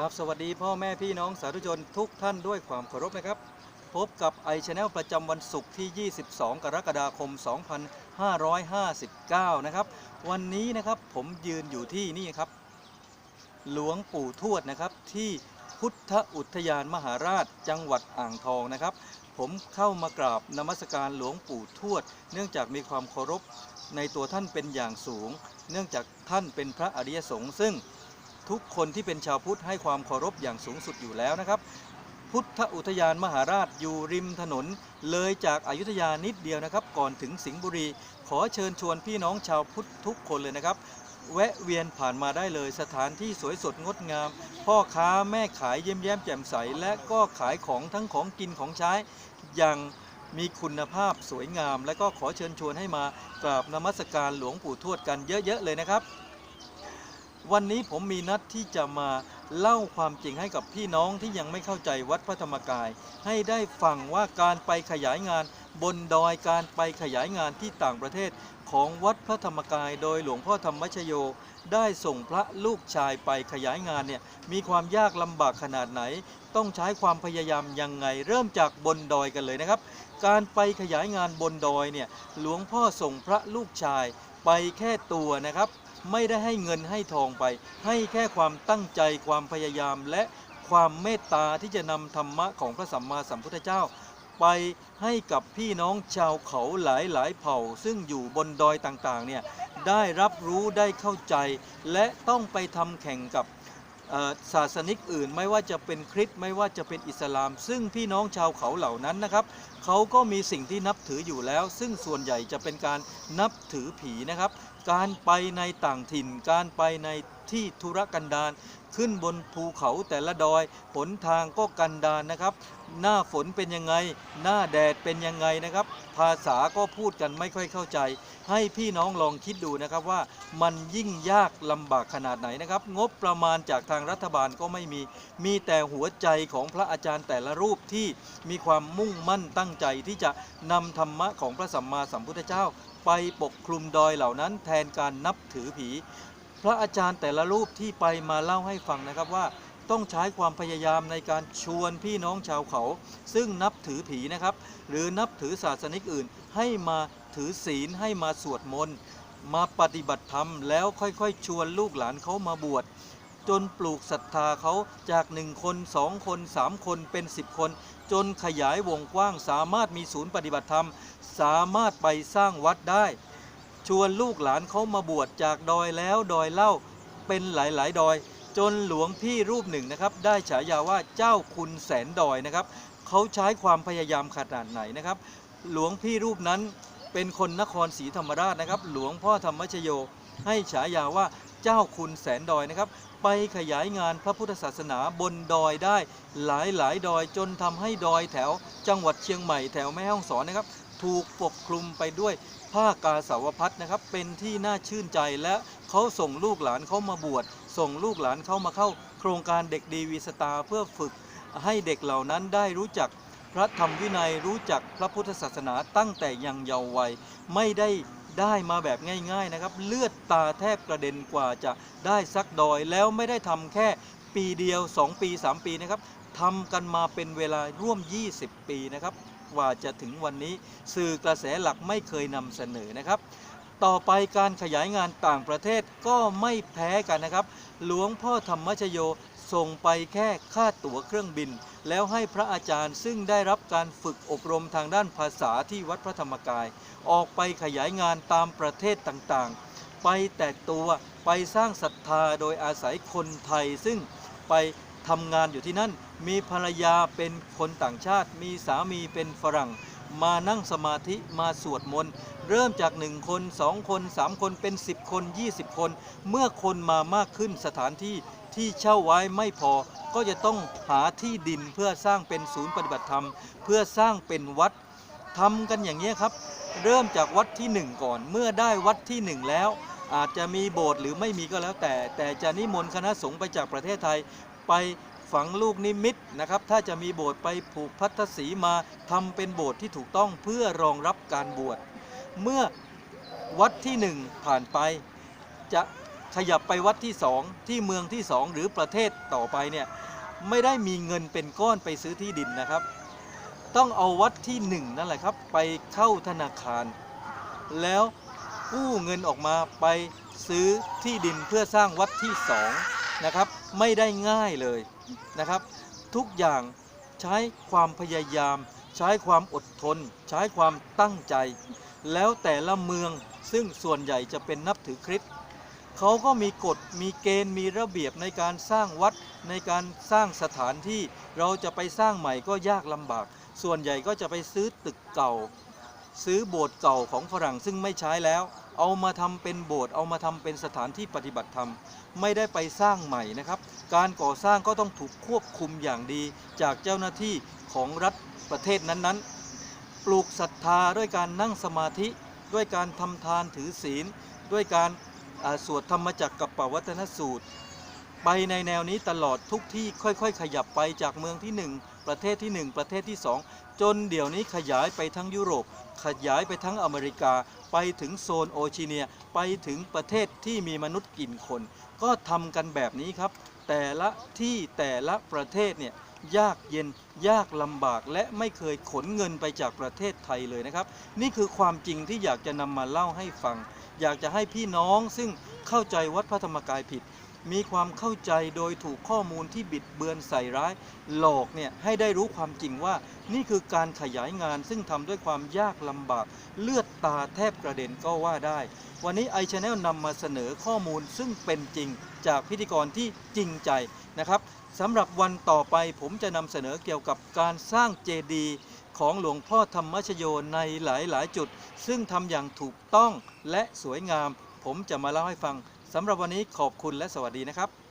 ครับสวัสดีพ่อแม่พี่น้องสาธุชนทุกท่านด้วยความเคารพนะครับ พบกับไอช n แนลประจำวันศุกร์ที่ 22 กรกฎาคม 2559 นะครับ วันนี้นะครับผมยืนอยู่ที่นี่ครับ หลวงปู่ทวดนะครับที่พุทธอุทยานมหาราชจังหวัดอ่างทองนะครับ ผมเข้ามากราบนมัสการหลวงปู่ทวด เนื่องจากมีความเคารพในตัวท่านเป็นอย่างสูง เนื่องจากท่านเป็นพระอริยสงฆ์ซึ่ง ทุกคนที่เป็นชาวพุทธให้ความเคารพอย่างสูงสุดอยู่แล้วนะครับ พุทธอุทยานมหาราชอยู่ริมถนน เลยจากอายุทยานิดเดียวนะครับ ก่อนถึงสิงห์บุรี ขอเชิญชวนพี่น้องชาวพุทธทุกคนเลยนะครับ แวะเวียนผ่านมาได้เลยสถานที่สวยสดงดงาม พ่อค้าแม่ขายเยี่ยมแย้มแจ่มใส และก็ขายของทั้งของกินของใช้อย่างมีคุณภาพสวยงาม และก็ขอเชิญชวนให้มากราบนมัสการหลวงปู่ทวดกันเยอะๆเลยนะครับ วันนี้ผมมีนัดที่จะมาเล่าความจริงให้กับพี่น้องที่ยังไม่เข้าใจวัดพระธรรมกาย ให้ได้ฟังว่าการไปขยายงานบนดอยการไปขยายงานที่ต่างประเทศของวัดพระธรรมกาย โดยหลวงพ่อธรรมชโย ได้ส่งพระลูกชายไปขยายงานเนี่ยมีความยากลำบากขนาดไหน ต้องใช้ความพยายามยังไง เริ่มจากบนดอยกันเลยนะครับ การไปขยายงานบนดอยเนี่ยหลวงพ่อส่งพระลูกชายไปแค่ตัวนะครับ ไม่ได้ให้เงินให้ทองไป ให้แค่ความตั้งใจความพยายามและความเมตตาที่จะนำธรรมะของพระสัมมาสัมพุทธเจ้า ไปให้กับพี่น้องชาวเขาหลายหลายๆเผ่า ซึ่งอยู่บนดอยต่างๆเนี่ยได้รับรู้ได้เข้าใจ และต้องไปทำแข่งกับศาสนิกอื่นไม่ว่าจะเป็นคริสต์ไม่ว่าจะเป็นอิสลาม ซึ่งพี่น้องชาวเขาเหล่านั้นนะครับเขาก็มีสิ่งที่นับถืออยู่แล้ว ซึ่งส่วนใหญ่จะเป็นการนับถือผีนะครับ การไปในต่างถิ่น การไปในที่ธุรกันดารขึ้นบนภูเขาแต่ละดอยหนทางก็กันดารนะครับ หน้าฝนเป็นยังไง หน้าแดดเป็นยังไงนะครับ ภาษาก็พูดกันไม่ค่อยเข้าใจ ให้พี่น้องลองคิดดูนะครับว่ามันยิ่งยากลำบากขนาดไหนนะครับ งบประมาณจากทางรัฐบาลก็ไม่มี มีแต่หัวใจของพระอาจารย์แต่ละรูปที่มีความมุ่งมั่นตั้งใจที่จะนำธรรมะของพระสัมมาสัมพุทธเจ้า ไปปกคลุมดอยเหล่านั้นแทนการนับถือผี พระอาจารย์แต่ละรูปที่ไปมาเล่าให้ฟังนะครับว่าต้องใช้ความพยายามในการชวนพี่น้องชาวเขา ซึ่งนับถือผีนะครับ หรือนับถือศาสนิกอื่น ให้มาถือศีลให้มาสวดมนต์มาปฏิบัติธรรมแล้วค่อยๆ ชวนลูกหลานเขามาบวชจนปลูกศรัทธาเขาจากหนึ่งคนสองคนสามคนเป็นสิบคน จนขยายวงกว้าง สามารถมีศูนย์ปฏิบัติธรรม สามารถไปสร้างวัดได้ ชวนลูกหลานเขามาบวชจากดอยแล้วดอยเล่าเป็นหลาย ๆ ดอย จนหลวงพี่รูปหนึ่งนะครับ ได้ฉายาว่าเจ้าคุณแสนดอยนะครับเขาใช้ความพยายามขนาดไหนนะครับ หลวงพี่รูปนั้นเป็นคนนครศรีธรรมราชนะครับ หลวงพ่อธรรมชโย ให้ฉายาว่า เจ้าคุณแสนดอยนะครับ ไปขยายงานพระพุทธศาสนาบนดอยได้หลายหลายดอยจนทำให้ดอยแถวจังหวัดเชียงใหม่แถวแม่ฮ่องสอนนะครับ ถูกปกคลุมไปด้วยผ้ากาสาวพัดนะครับ เป็นที่น่าชื่นใจและเขาส่งลูกหลานเขามาบวชส่งลูกหลานเขามาเข้า โครงการเด็กดีวีสตาเพื่อฝึกให้เด็กเหล่านั้นได้รู้จักพระธรรมวินัยรู้จักพระพุทธศาสนาตั้งแต่ยังเยาว์วัยไม่ได้ ได้มาแบบง่ายๆนะครับ เลือดตาแทบกระเด็นกว่าจะได้สักดอย แล้วไม่ได้ทำแค่ปีเดียว 2 ปี 3 ปีนะครับทำกันมาเป็นเวลาร่วม 20 ปีนะครับกว่าจะถึงวันนี้สื่อกระแสหลักไม่เคยนำเสนอนะครับ ต่อไปการขยายงานต่างประเทศก็ไม่แพ้กันนะครับ หลวงพ่อธรรมชโย ส่งไปแค่ค่าตั๋วเครื่องบิน แล้วให้พระอาจารย์ซึ่งได้รับการฝึกอบรมทางด้านภาษาที่วัดพระธรรมกาย ออกไปขยายงานตามประเทศต่างๆ ไปแตกตัวไปสร้างศรัทธาโดยอาศัยคนไทย ซึ่งไปทำงานอยู่ที่นั่น มีภรรยาเป็นคนต่างชาติ มีสามีเป็นฝรั่ง มานั่งสมาธิมาสวดมนต์เริ่มจากหนึ่งคนสองคนสามคนเป็น 10 คน 20 คน เมื่อคนมามากขึ้นสถานที่ ที่เช่าไว้ไม่พอ ก็จะต้องหาที่ดินเพื่อสร้างเป็นศูนย์ปฏิบัติธรรม เพื่อสร้างเป็นวัดทำกันอย่างนี้ครับ เริ่มจากวัดที่หนึ่งก่อน เมื่อได้วัดที่หนึ่งแล้ว อาจจะมีโบสถ์หรือไม่มีก็แล้วแต่ แต่จะนิมนต์คณะสงฆ์ไปจากประเทศไทยไปฝังลูกนิมิตนะครับ ถ้าจะมีโบสถ์ไปผูกพัทธสีมาทำเป็นโบสถ์ที่ถูกต้องเพื่อรองรับการบวช เมื่อวัดที่หนึ่งผ่านไปจะ ขยับไปวัดที่สองที่เมืองที่สองหรือประเทศต่อไปเนี่ยไม่ได้มีเงินเป็นก้อนไปซื้อที่ดินนะครับ ต้องเอาวัดที่หนึ่งนั่นแหละครับ ไปเข้าธนาคาร แล้วกู้เงินออกมาไปซื้อที่ดินเพื่อสร้างวัดที่สองนะครับ ไม่ได้ง่ายเลยนะครับ ทุกอย่างใช้ความพยายาม ใช้ความอดทน ใช้ความตั้งใจ แล้วแต่ละเมืองซึ่งส่วนใหญ่จะเป็นนับถือคริสต์ เขาก็มีกฎมีเกณฑ์มีระเบียบในการสร้างวัดในการสร้างสถานที่เราจะไปสร้างใหม่ก็ยากลำบาก ส่วนใหญ่ก็จะไปซื้อตึกเก่า ซื้อโบสถ์เก่าของฝรั่งซึ่งไม่ใช้แล้ว เอามาทำเป็นโบสถ์เอามาทำเป็นสถานที่ปฏิบัติธรรม ไม่ได้ไปสร้างใหม่นะครับ การก่อสร้างก็ต้องถูกควบคุมอย่างดี จากเจ้าหน้าที่ของรัฐประเทศนั้นๆ ปลูกศรัทธาด้วยการนั่งสมาธิ ด้วยการทำทานถือศีล ด้วยการ สวดธรรมจักรกับปวัตนสูตร ไปในแนวนี้ตลอดทุกที่ค่อยๆ ขยับไปจากเมืองที่หนึ่งประเทศที่หนึ่งประเทศที่สองจนเดี๋ยวนี้ขยายไปทั้งยุโรป ขยายไปทั้งอเมริกา ไปถึงโซนโอชิเนีย ไปถึงประเทศที่มีมนุษย์กินคน ก็ทำกันแบบนี้ครับ แต่ละที่แต่ละประเทศเนี่ย ยากเย็นยากลำบากและไม่เคยขนเงินไปจากประเทศไทยเลยนะครับ นี่คือความจริงที่อยากจะนำมาเล่าให้ฟัง อยากจะให้พี่น้องซึ่งเข้าใจวัดพระธรรมกายผิด มีความเข้าใจโดยถูกข้อมูลที่บิดเบือนใส่ร้าย หลอกเนี่ยให้ได้รู้ความจริงว่า นี่คือการขยายงานซึ่งทำด้วยความยากลำบาก เลือดตาแทบกระเด็นก็ว่าได้ วันนี้ไอชแนลนำมาเสนอข้อมูลซึ่งเป็นจริงจากพิธีกรที่จริงใจนะครับ สำหรับวันต่อไปผมจะนำเสนอเกี่ยวกับการสร้างเจดีย์ของหลวงพ่อธรรมชโยในหลายๆ จุด ซึ่งทำอย่างถูกต้องและสวยงาม ผมจะมาเล่าให้ฟังสำหรับวันนี้ขอบคุณและสวัสดีนะครับ